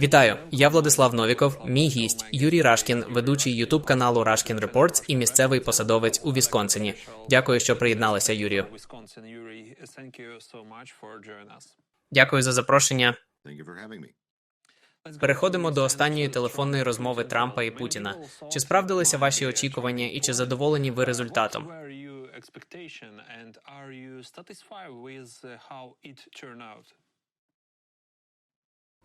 Вітаю, я Владислав Новіков, мій гість Юрій Рашкін, ведучий Ютуб каналу Рашкін Reports і місцевий посадовець у Вісконсині. Дякую, що приєдналися, Юрію. Дякую за запрошення. Переходимо до останньої телефонної розмови Трампа і Путіна. Чи справдилися ваші очікування і чи задоволені ви результатом? expectation and are you satisfied with how it turned out?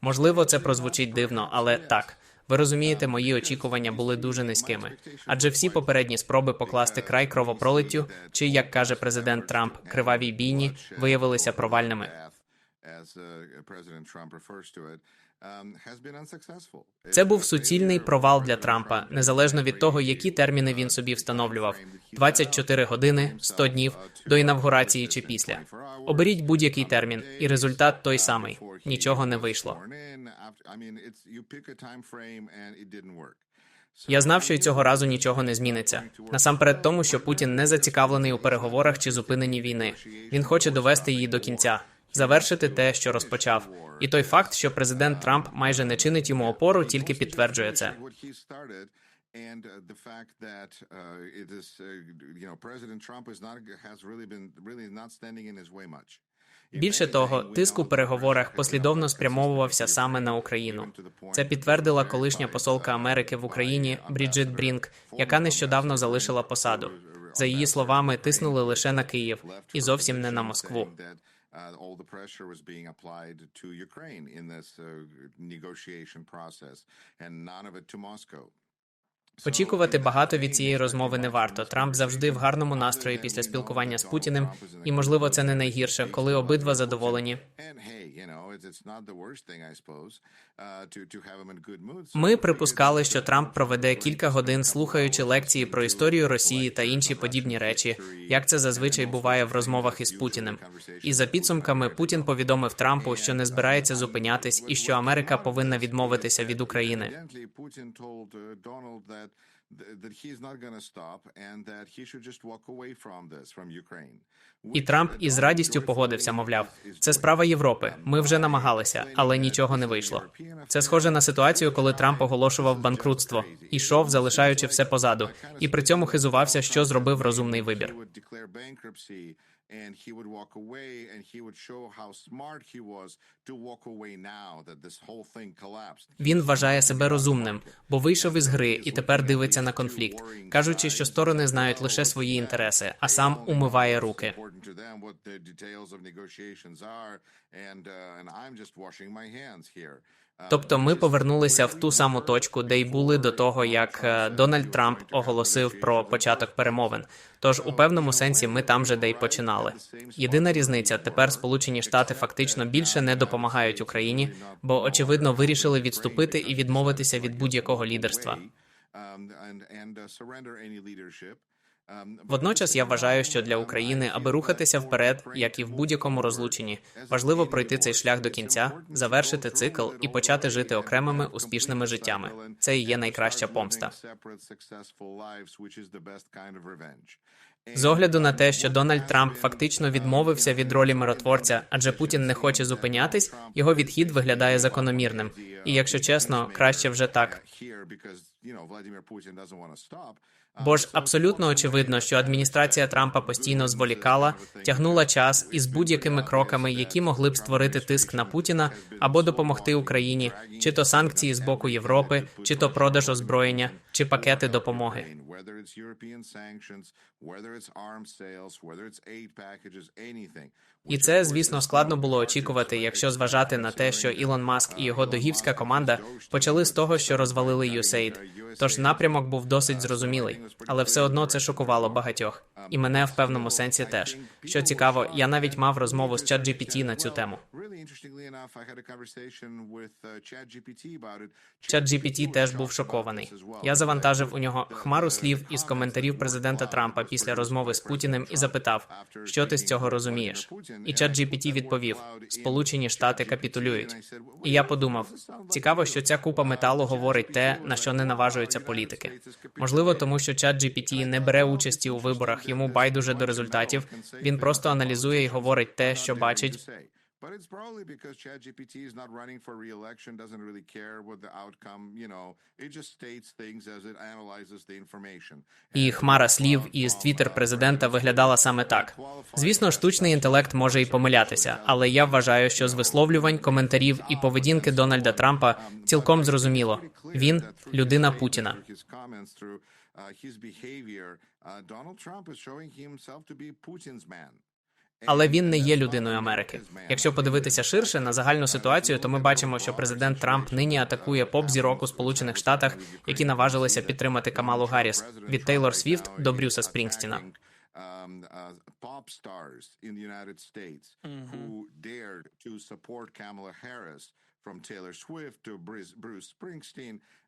Можливо, це прозвучить дивно, але так. Ви розумієте, мої очікування були дуже низькими. Адже всі попередні спроби покласти край кровопролиттю, чи як каже президент Трамп, кривавій бійні, виявилися провальними. Unsuccessful. Це був суцільний провал для Трампа, незалежно від того, які терміни він собі встановлював: 24 години, 100 днів до інавгурації чи після. Оберіть будь-який термін, і результат той самий. Нічого не вийшло. Я знав, що й цього разу нічого не зміниться. Насамперед, тому що Путін не зацікавлений у переговорах чи зупиненні війни. Він хоче довести її до кінця, завершити те, що розпочав. І той факт, що президент Трамп майже не чинить йому опору, тільки підтверджує це. And the fact that it is, you know, President Trump is not has really been really not standing in his way much. Більше того, тиск у переговорах послідовно спрямовувався саме на Україну. Це підтвердила колишня посолка Америки в Україні Бріджит Брінк, яка нещодавно залишила посаду. За її словами, тиснули лише на Київ і зовсім не на Москву. Uh, all the pressure was being applied to Ukraine in this uh, negotiation process, and none of it to Moscow. Очікувати багато від цієї розмови не варто. Трамп завжди в гарному настрої після спілкування з Путіним, і можливо це не найгірше, коли обидва задоволені. Ми припускали, що Трамп проведе кілька годин, слухаючи лекції про історію Росії та інші подібні речі, як це зазвичай буває в розмовах із Путіним. І за підсумками Путін повідомив Трампу, що не збирається зупинятись, і що Америка повинна відмовитися від України. І Трамп із радістю погодився, мовляв, це справа Європи. Ми вже намагалися, але нічого не вийшло. Це схоже на ситуацію, коли Трамп оголошував банкрутство, ішов, залишаючи все позаду, і при цьому хизувався, що зробив розумний вибір. And he would walk away and he would show how smart he was to walk away now that this whole thing collapsed. Він вважає себе розумним, бо вийшов із гри і тепер дивиться на конфлікт, кажучи, що сторони знають лише свої інтереси, а сам умиває руки. Тобто ми повернулися в ту саму точку, де й були до того, як е, Дональд Трамп оголосив про початок перемовин. Тож у певному сенсі ми там же де й починали. Єдина різниця тепер Сполучені Штати фактично більше не допомагають Україні, бо очевидно вирішили відступити і відмовитися від будь-якого лідерства. Водночас я вважаю, що для України, аби рухатися вперед, як і в будь-якому розлученні, важливо пройти цей шлях до кінця, завершити цикл і почати жити окремими успішними життями. Це і є найкраща помста. З огляду на те, що Дональд Трамп фактично відмовився від ролі миротворця, адже Путін не хоче зупинятись, його відхід виглядає закономірним. І якщо чесно, краще вже так. Бо ж абсолютно очевидно, що адміністрація Трампа постійно зволікала, тягнула час із будь-якими кроками, які могли б створити тиск на Путіна або допомогти Україні, чи то санкції з боку Європи, чи то продаж озброєння, чи пакети допомоги. І це, звісно, складно було очікувати, якщо зважати на те, що Ілон Маск і його догівська команда почали з того, що розвалили USAID. Тож напрямок був досить зрозумілий, але все одно це шокувало багатьох, і мене в певному сенсі теж. Що цікаво, я навіть мав розмову з ChatGPT на цю тему. ChatGPT теж був шокований. Я завантажив у нього хмару слів із коментарів президента Трампа після розмови з Путіним і запитав, що ти з цього розумієш. І ChatGPT відповів: Сполучені Штати капітулюють. І я подумав: цікаво, що ця купа металу говорить те, на що не наважуються політики. Можливо, тому що ChatGPT не бере участі у виборах, йому байдуже до результатів. Він просто аналізує і говорить те, що бачить. But it's probably because ChatGPT is not running for re-election, doesn't really care what the outcome, you know, it just states things as it analyzes the information. І хмара слів із твіттер президента виглядала саме так. Звісно, штучний інтелект може і помилятися, але я вважаю, що з висловлювань, коментарів і поведінки Дональда Трампа цілком зрозуміло. Він людина Путіна. His uh, behavior, uh, Donald Trump is showing himself to be Putin's man. Але він не є людиною Америки. Якщо подивитися ширше на загальну ситуацію, то ми бачимо, що президент Трамп нині атакує поп зірок у Сполучених Штатах, які наважилися підтримати Камалу Гарріс від Тейлор Свіфт до Брюса Спрінгстіна. Pop stars in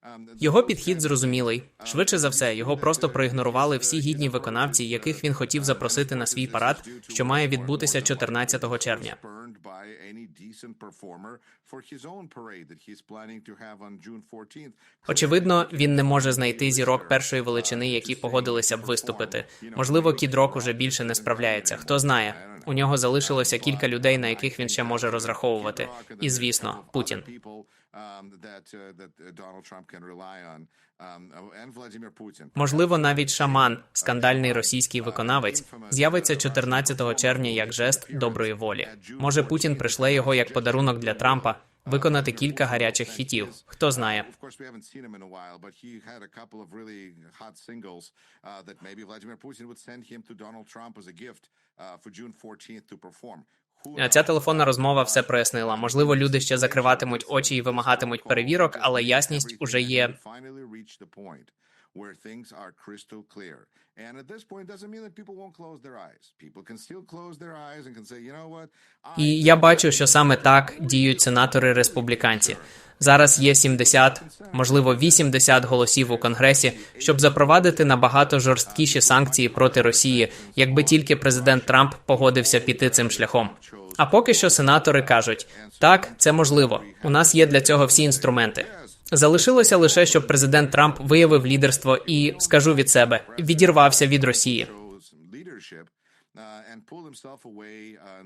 Um, Його підхід зрозумілий. Швидше за все, його просто проігнорували всі гідні виконавці, яких він хотів запросити на свій парад, що має відбутися 14 червня. spurned by any decent performer for his own parade that he's planning to have on June 14th. Очевидно, він не може знайти зірок першої величини, які погодилися б виступити. Можливо, Кід Рок уже більше не справляється. Хто знає, у нього залишилося кілька людей, на яких він ще може розраховувати. І звісно, Путін. People um, uh, uh, um, Putin. Можливо, навіть шаман, скандальний російський виконавець, з'явиться 14 червня як жест доброї волі. Може, Путін пришле його як подарунок для Трампа виконати кілька гарячих хітів. Хто знає. Of course, we haven't seen him in a while, but he had a couple of really hot singles uh, that maybe Vladimir Putin would send him to Donald Trump as a gift uh, for June 14th to perform. Who А Ця телефонна розмова все прояснила. Можливо, люди ще закриватимуть очі і вимагатимуть перевірок, але ясність уже є. Where things are crystal clear. And at this point, doesn't mean that people won't close their eyes. People can still close their eyes and can say, you know what? І я бачу, що саме так діють сенатори республіканці. Зараз є 70, можливо, 80 голосів у конгресі, щоб запровадити набагато жорсткіші санкції проти Росії, якби тільки президент Трамп погодився піти цим шляхом. А поки що сенатори кажуть: так, це можливо. У нас є для цього всі інструменти. Залишилося лише, щоб президент Трамп виявив лідерство і, скажу від себе, відірвався від Росії. and pull himself away. Uh.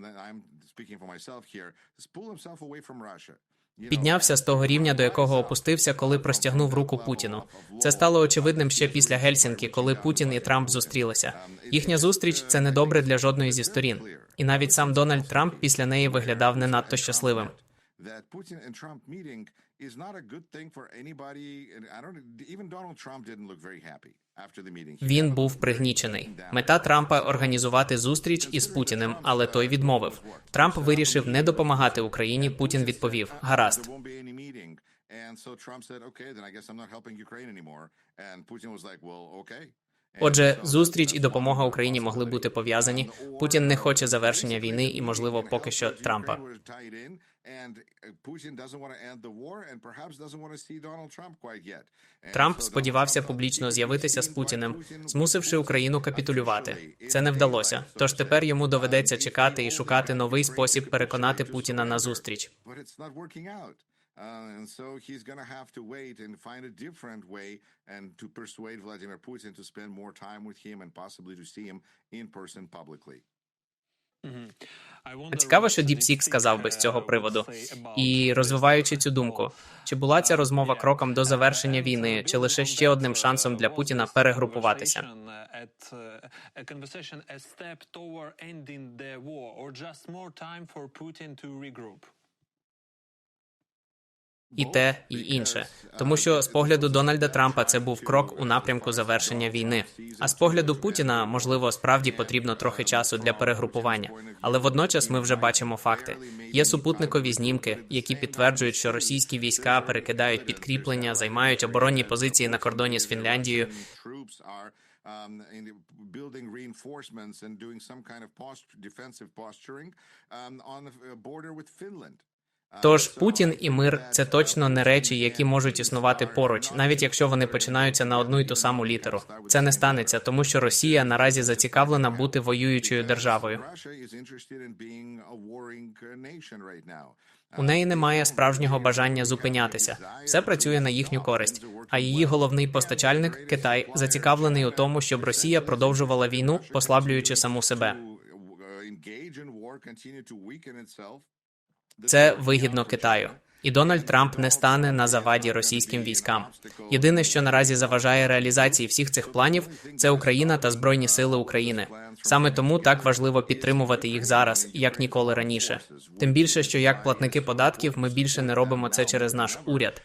Піднявся з того рівня, до якого опустився, коли простягнув руку Путіну. Це стало очевидним ще після Гельсінкі, коли Путін і Трамп зустрілися. Їхня зустріч це не добре для жодної зі сторін. І навіть сам Дональд Трамп після неї виглядав не надто щасливим. Is not a good thing for anybody. And I don't even Donald Trump didn't look very happy Він був пригнічений. Мета Трампа організувати зустріч із Путіним, але той відмовив. Трамп вирішив не допомагати Україні. Путін відповів: гаразд. Отже, зустріч і допомога Україні могли бути пов'язані. Путін не хоче завершення війни і, можливо, поки що Трампа. Uh. Трамп сподівався публічно з'явитися з "It seems like Путіним, змусивши Україну капітулювати. Це не вдалося. Тож тепер йому доведеться Um, чекати і шукати новий спосіб переконати Путіна на зустріч. Uh, and so he's going to have to wait and find a different way and to persuade Vladimir Putin to spend more time with him and possibly to see him in person publicly. Цікаво, що DeepSeek сказав би з цього приводу. І розвиваючи цю думку, чи була ця розмова кроком до завершення війни, чи лише ще одним шансом для Путіна перегрупуватися? І те, і інше, тому що з погляду Дональда Трампа це був крок у напрямку завершення війни. А з погляду Путіна, можливо, справді потрібно трохи часу для перегрупування. Але водночас ми вже бачимо факти. Є супутникові знімки, які підтверджують, що російські війська перекидають підкріплення, займають оборонні позиції на кордоні з Фінляндією. Um, in building reinforcements and doing some kind of post- defensive posturing um, on the uh, border with Finland. Тож Путін і мир це точно не речі, які можуть існувати поруч, навіть якщо вони починаються на одну й ту саму літеру. Це не станеться, тому що Росія наразі зацікавлена бути воюючою державою. У неї немає справжнього бажання зупинятися. Все працює на їхню користь. А її головний постачальник Китай зацікавлений у тому, щоб Росія продовжувала війну, послаблюючи саму себе. Це вигідно Китаю. І Дональд Трамп не стане на заваді російським військам. Єдине, що наразі заважає реалізації всіх цих планів, це Україна та Збройні Сили України. Саме тому так важливо підтримувати їх зараз, як ніколи раніше. Тим більше, що як платники податків ми більше не робимо це через наш уряд.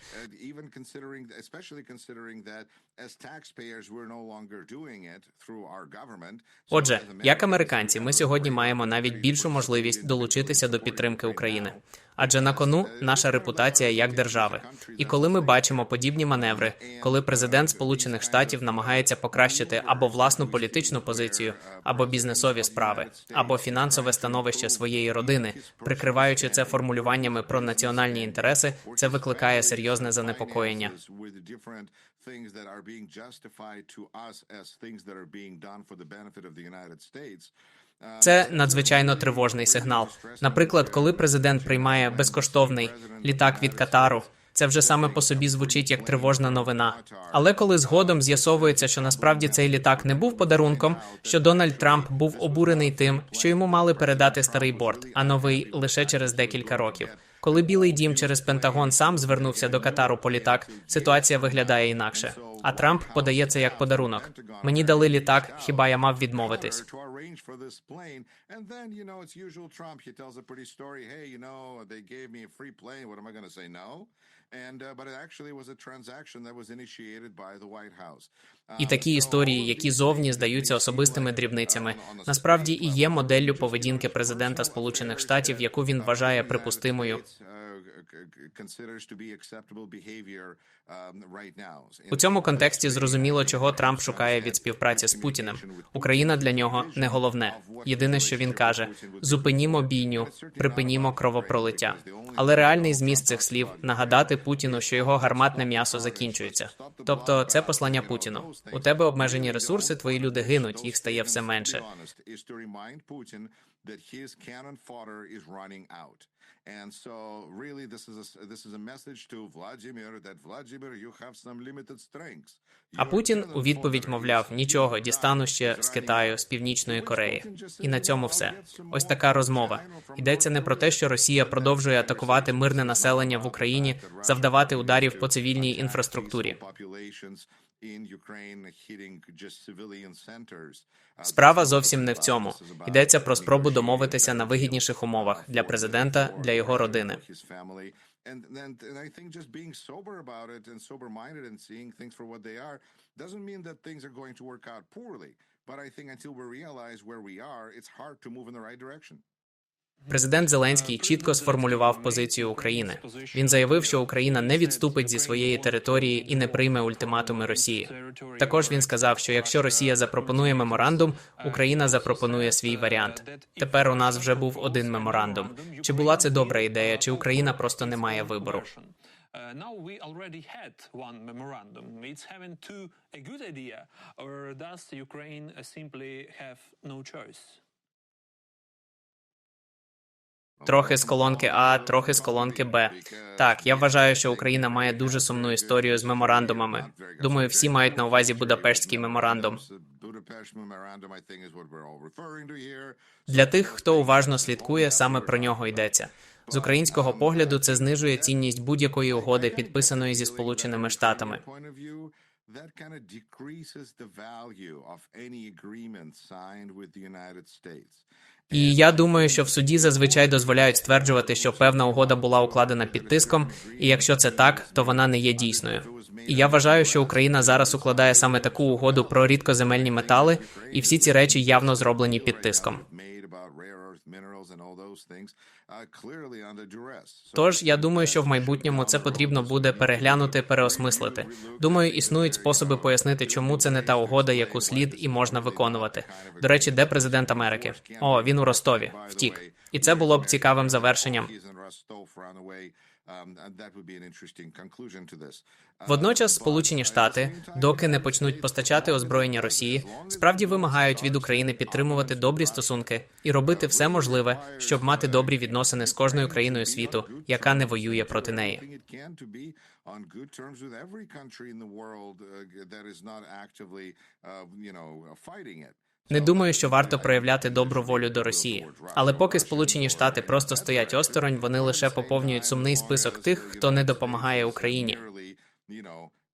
Even considering, especially considering that as taxpayers, we're no longer doing it through our government. Отже, як американці, ми сьогодні маємо навіть більшу можливість долучитися до підтримки України. Адже на кону наша репутація як держави. І коли ми бачимо подібні маневри, коли президент Сполучених Штатів намагається покращити або власну політичну позицію, або бізнесові справи, або фінансове становище своєї родини, прикриваючи це формулюваннями про національні інтереси, це викликає серйозне занепокоєння. States. Uh, Це надзвичайно тривожний сигнал. Наприклад, коли президент приймає безкоштовний літак від Катару. Це вже саме по собі звучить як тривожна новина. Але коли згодом з'ясовується, що насправді цей літак не був подарунком, що Дональд Трамп був обурений тим, що йому мали передати старий борт, а новий лише через декілька років. Коли Білий Дім через Пентагон сам звернувся до Катару по літак, ситуація виглядає інакше. А Трамп подає це як подарунок. Мені дали літак, хіба я мав відмовитись? And uh, but it actually was a transaction that was initiated by the White House. І такі історії, які зовні здаються особистими дрібницями, насправді і є моделлю поведінки президента Сполучених Штатів, яку він вважає припустимою. У цьому контексті зрозуміло, чого Трамп шукає від співпраці з Путіним. Україна для нього не головне. Єдине, що він каже: зупинімо бійню, припинімо кровопролиття. Але реальний зміст цих слів нагадати Путіну, що його гарматне м'ясо закінчується. Тобто, це послання Путіну. У тебе обмежені ресурси, твої люди гинуть, їх стає все менше. And so really this is a, this is a message to Vladimir that Vladimir you have some limited strengths. А Путін у відповідь мовляв: нічого, дістану ще з Китаю, з Північної Кореї. І на цьому все. Ось така розмова. Йдеться не про те, що Росія продовжує атакувати мирне населення в Україні, завдавати ударів по цивільній інфраструктурі. Справа зовсім не в цьому. Йдеться про спробу домовитися на вигідніших умовах для президента, для його родини. But I think until we realize where we are, it's hard to move in the right direction. Президент Зеленський чітко сформулював позицію України. Він заявив, що Україна не відступить зі своєї території і не прийме ультиматуми Росії. Також він сказав, що якщо Росія запропонує меморандум, Україна запропонує свій варіант. Тепер у нас вже був один меморандум. Чи була це добра ідея, чи Україна просто не має вибору? Uh, now we already had one memorandum. It's having two a Ukraine simply have no choice? Трохи з колонки А, трохи з колонки Б. Так, я вважаю, що Україна має дуже сумну історію з меморандумами. Думаю, всі мають на увазі Будапештський меморандум. Для тих, хто уважно слідкує, саме про нього йдеться. З українського погляду це знижує цінність будь-якої угоди, підписаної зі Сполученими Штатами. І я думаю, що в суді зазвичай дозволяють стверджувати, що певна угода була укладена під тиском, і якщо це так, то вона не є дійсною. І я вважаю, що Україна зараз укладає саме таку угоду про рідкоземельні метали, і всі ці речі явно зроблені під тиском. Тож я думаю, що в майбутньому це потрібно буде переглянути, переосмислити. Думаю, існують способи пояснити, чому це не та угода, яку слід і можна виконувати. До речі, де президент Америки? О, він у Ростові втік, і це було б цікавим завершенням. Водночас Сполучені Штати, доки не почнуть постачати озброєння Росії, справді вимагають від України підтримувати добрі стосунки і робити все можливе, щоб мати добрі відносини з кожною країною світу, яка не воює проти неї. Не думаю, що варто проявляти добру волю до Росії. Але поки Сполучені Штати просто стоять осторонь, вони лише поповнюють сумний список тих, хто не допомагає Україні.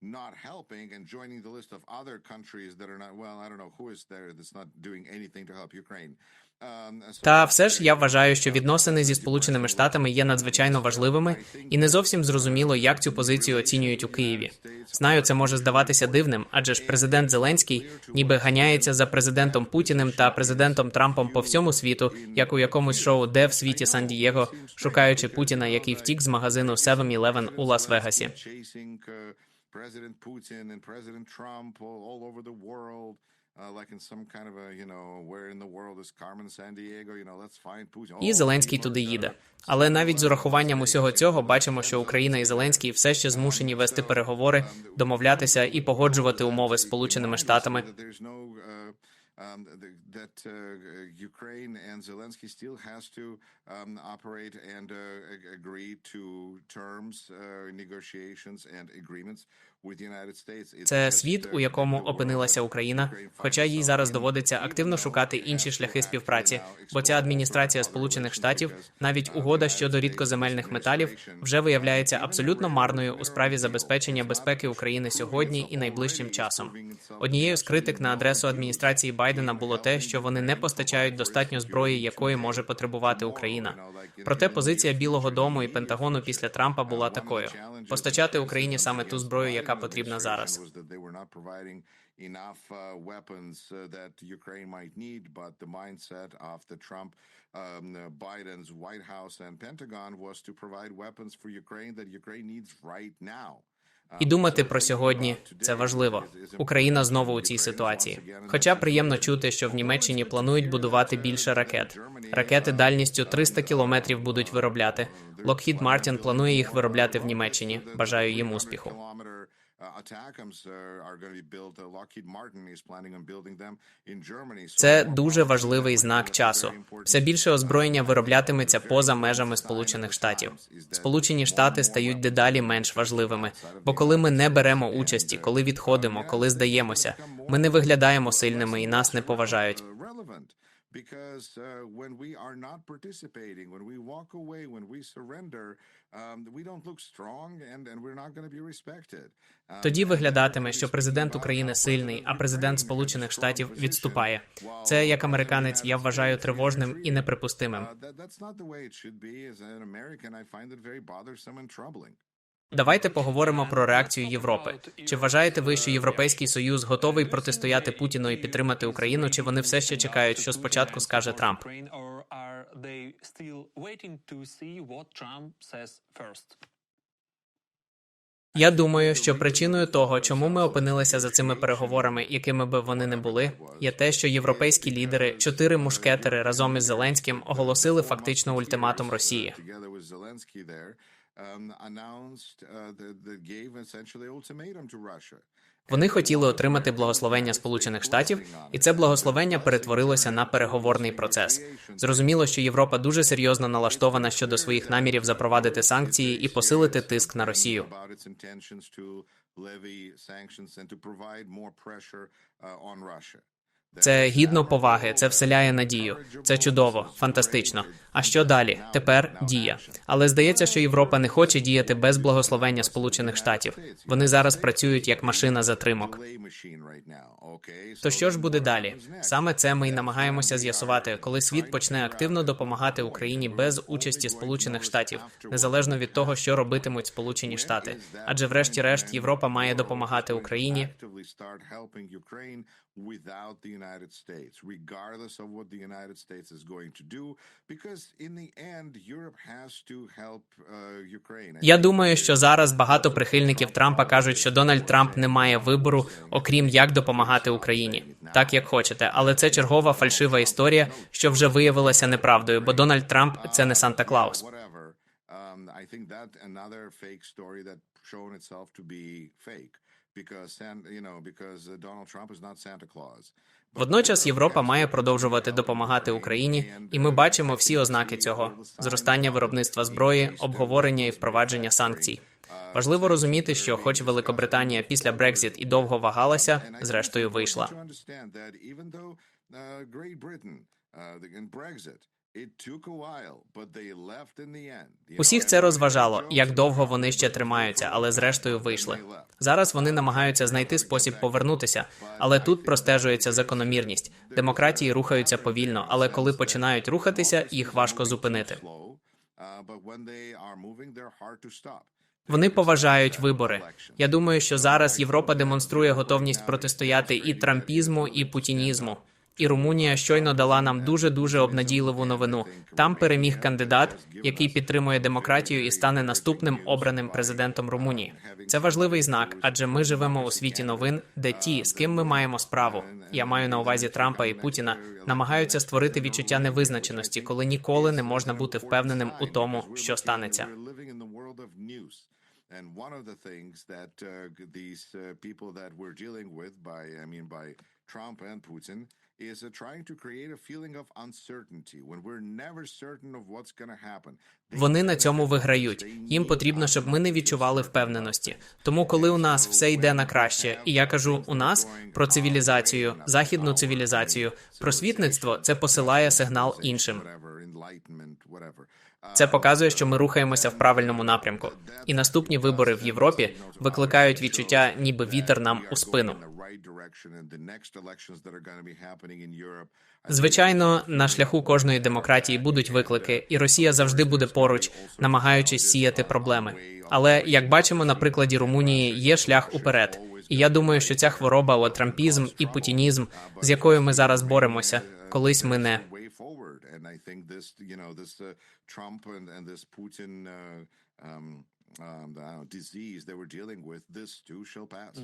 Not helping and joining the list of other countries that are not well. I don't know who is there that's not doing anything to help Ukraine. Um, Та все ж я вважаю, що відносини зі Сполученими Штатами є надзвичайно важливими, і не зовсім зрозуміло, як цю позицію оцінюють у Києві. Знаю, це може здаватися дивним, адже ж президент Зеленський ніби ганяється за президентом Путіним та президентом Трампом по всьому світу, як у якомусь шоу Де в світі Сан-Дієго, шукаючи Путіна, який втік з магазину 7-Eleven у Лас-Вегасі. Uh, President Putin and President Trump all, all over the world. Uh, like in some kind of a, you know, where in the world is Carmen San Diego, you know, let's find Putin. І Oh, Зеленський туди їде. Але навіть з урахуванням усього цього бачимо, що Україна і Зеленський все ще змушені вести переговори, домовлятися і погоджувати умови з Сполученими Штатами. Um, th- that uh, Ukraine and Zelensky still has to um, operate and uh, agree to terms, uh, negotiations and agreements Це світ, у якому опинилася Україна, хоча їй зараз доводиться активно шукати інші шляхи співпраці, бо ця адміністрація Сполучених Штатів, навіть угода щодо рідкоземельних металів вже виявляється абсолютно марною у справі забезпечення безпеки України сьогодні і найближчим часом. Однією з критик на адресу адміністрації Байдена було те, що вони не постачають достатньо зброї, якої може потребувати Україна. Проте позиція Білого Дому і Пентагону після Трампа була такою: постачати Україні саме ту зброю, яка потрібна зараз. enough uh, weapons uh, that Ukraine might need, but the mindset of the Trump, um, uh, Biden's White House and Pentagon was to provide weapons for Ukraine that Ukraine needs right now. І думати про сьогодні це важливо. Україна знову у цій ситуації. Хоча приємно чути, що в Німеччині планують будувати більше ракет. Ракети дальністю 300 кілометрів будуть виробляти. Lockheed Martin планує їх виробляти в Німеччині. Бажаю їм успіху. Це дуже важливий знак часу. Все більше озброєння вироблятиметься поза межами Сполучених Штатів. Сполучені Штати стають дедалі менш важливими, бо коли ми не беремо участі, коли відходимо, коли здаємося, ми не виглядаємо сильними і нас не поважають. Because uh, when we are not participating, when we walk away, when we surrender, um, we don't look strong and, and we're not going to be respected. Um, Тоді виглядатиме, що президент України сильний, а президент Сполучених Штатів відступає. Це як американець я вважаю тривожним і неприпустимим. Давайте поговоримо про реакцію Європи. Чи вважаєте ви, що Європейський Союз готовий протистояти Путіну і підтримати Україну? Чи вони все ще чекають, що спочатку скаже Трамп? Я думаю, що причиною того, чому ми опинилися за цими переговорами, якими би вони не були, є те, що європейські лідери, чотири мушкетери разом із Зеленським оголосили фактично ультиматум Росії. To Russia. Вони хотіли отримати благословення Сполучених Штатів, і це благословення перетворилося на переговорний процес. Зрозуміло, що Європа дуже серйозно налаштована щодо своїх намірів запровадити санкції і посилити тиск на Росію. On Russia. Це гідно поваги, це вселяє надію. Це чудово, фантастично. А що далі? Тепер дія. Але здається, що Європа не хоче діяти без благословення Сполучених Штатів. Вони зараз працюють як машина затримок. То що ж буде далі? Саме це ми й намагаємося з'ясувати, коли світ почне активно допомагати Україні без участі Сполучених Штатів, незалежно від того, що робитимуть Сполучені Штати. Адже, врешті-решт, Європа має допомагати Україні. Without the United States, regardless of what the United States is going to do, because in the end, Europe has to help uh, Ukraine. Я думаю, що зараз багато прихильників Трампа кажуть, що Дональд Трамп не має вибору, окрім як допомагати Україні, так як хочете. Але це чергова фальшива історія, що вже виявилася неправдою, бо Дональд Трамп це не Санта Клаус. Um, I think that another fake story that shown itself to be fake. Uh. Водночас Європа має продовжувати допомагати Україні, і ми бачимо всі ознаки цього: зростання виробництва зброї, обговорення і впровадження санкцій. Важливо розуміти, що, хоч Великобританія після Брекзіт і довго вагалася, зрештою вийшла. Усіх це розважало, як довго вони ще тримаються, але зрештою вийшли. Зараз вони намагаються знайти спосіб повернутися, але тут простежується закономірність. Демократії рухаються повільно, але коли починають рухатися, їх важко зупинити. Вони поважають вибори. Я думаю, що зараз Європа демонструє готовність протистояти і трампізму, і путінізму. І Румунія щойно дала нам дуже дуже обнадійливу новину. Там переміг кандидат, який підтримує демократію і стане наступним обраним президентом Румунії. Це важливий знак, адже ми живемо у світі новин, де ті, з ким ми маємо справу, я маю на увазі Трампа і Путіна, намагаються створити відчуття невизначеності, коли ніколи не можна бути впевненим у тому, що станеться. And one of the things that uh, these uh, people that we're dealing with by, I mean, by Trump and Putin is uh, trying to create a feeling of uncertainty when we're never certain of what's going to happen. Вони на цьому виграють. Їм потрібно, щоб ми не відчували впевненості. Тому, коли у нас все йде на краще, і я кажу у нас про цивілізацію, західну цивілізацію, просвітництво це посилає сигнал іншим. Це показує, що ми рухаємося в правильному напрямку. І наступні вибори в Європі викликають відчуття, ніби вітер нам у спину. Звичайно, на шляху кожної демократії будуть виклики, і Росія завжди буде поруч, намагаючись сіяти проблеми. Але як бачимо на прикладі Румунії, є шлях уперед. І я думаю, що ця хвороба, от трампізм і путінізм, з якою ми зараз боремося, колись мине. And I think this, you know, this uh, Trump and, and this Putin uh, um, um, know, disease they we're dealing with, this too shall pass.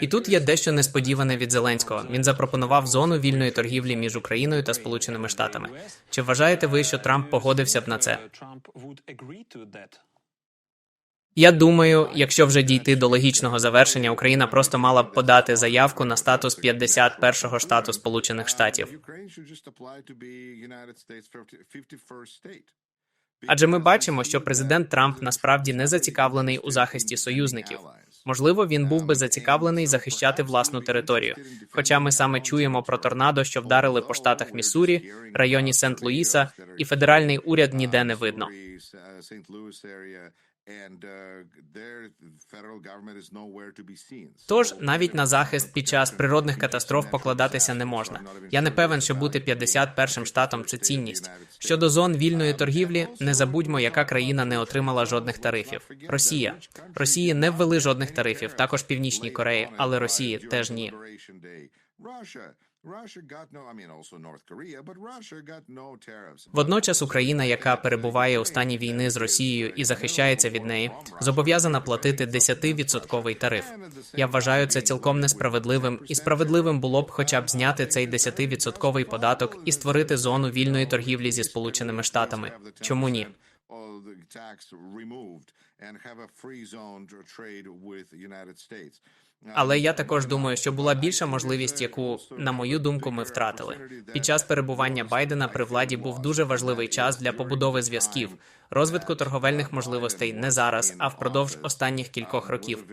І тут є дещо несподіване від Зеленського. Він запропонував зону вільної торгівлі між Україною та Сполученими Штатами. Чи вважаєте ви, що Трамп погодився б на це? Trump would agree to that. Я думаю, якщо вже дійти до логічного завершення, Україна просто мала б подати заявку на статус 51-го штату Сполучених Штатів. Ukraine should just apply to be United States 51st state. Адже ми бачимо, що президент Трамп насправді не зацікавлений у захисті союзників. Можливо, він був би зацікавлений захищати власну територію. Хоча ми саме чуємо про торнадо, що вдарили по штатах Міссурі, районі Сент-Луїса, і федеральний уряд ніде не видно. Uh. Тож навіть на захист під час природних катастроф покладатися не можна. Я не певен, що бути 51-м штатом це цінність. Щодо зон вільної торгівлі, не забудьмо, яка країна не отримала жодних тарифів. Росія Росії не ввели жодних тарифів, також Північній Кореї, але Росії теж ні. Водночас Україна, яка перебуває у стані війни з Росією і захищається від неї, зобов'язана платити 10-відсотковий тариф. Я вважаю це цілком несправедливим, і справедливим було б хоча б зняти цей 10-відсотковий податок і створити зону вільної торгівлі зі Сполученими Штатами. Чому ні? And have a free zone trade with the United States. Але я також думаю, що була більша можливість, яку, на мою думку, ми втратили. Під час перебування Байдена при владі був дуже важливий час для побудови зв'язків, розвитку торговельних можливостей не зараз, а впродовж останніх кількох років.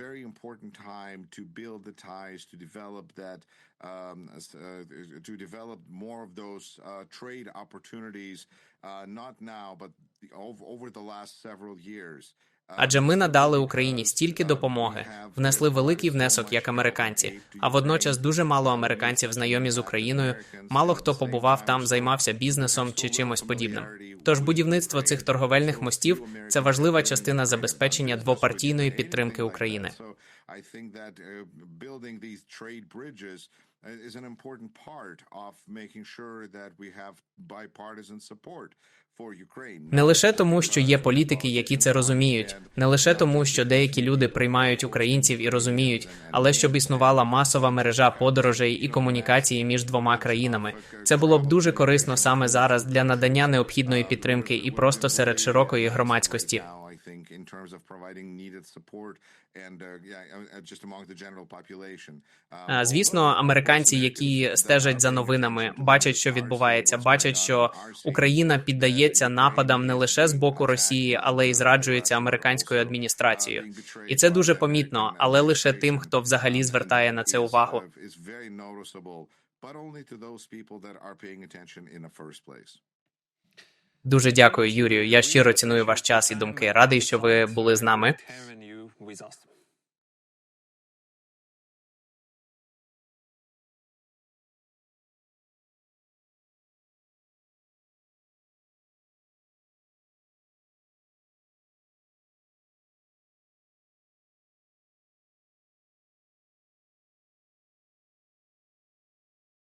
not now, but over the last several years. Адже ми надали Україні стільки допомоги, внесли великий внесок як американці. А водночас дуже мало американців знайомі з Україною. Мало хто побував там, займався бізнесом чи чимось подібним. Тож будівництво цих торговельних мостів це важлива частина забезпечення двопартійної підтримки України. Uh, is an important part of making sure that we have bipartisan support for Ukraine. Не лише тому, що є політики, які це розуміють, не лише тому, що деякі люди приймають українців і розуміють, але щоб існувала масова мережа подорожей і комунікації між двома країнами. Це було б дуже корисно саме зараз для надання необхідної підтримки і просто серед широкої громадськості. Think in terms of providing needed support and uh, yeah, uh, just among the general population. Uh, Звісно, американці, які стежать за новинами, бачать, що відбувається, бачать, що Україна піддається нападам не лише з боку Росії, але й зраджується американською адміністрацією. І це дуже помітно, але лише тим, хто взагалі звертає на це увагу. Дуже дякую, Юрію. Я щиро ціную ваш час і думки. Радий, що ви були з нами.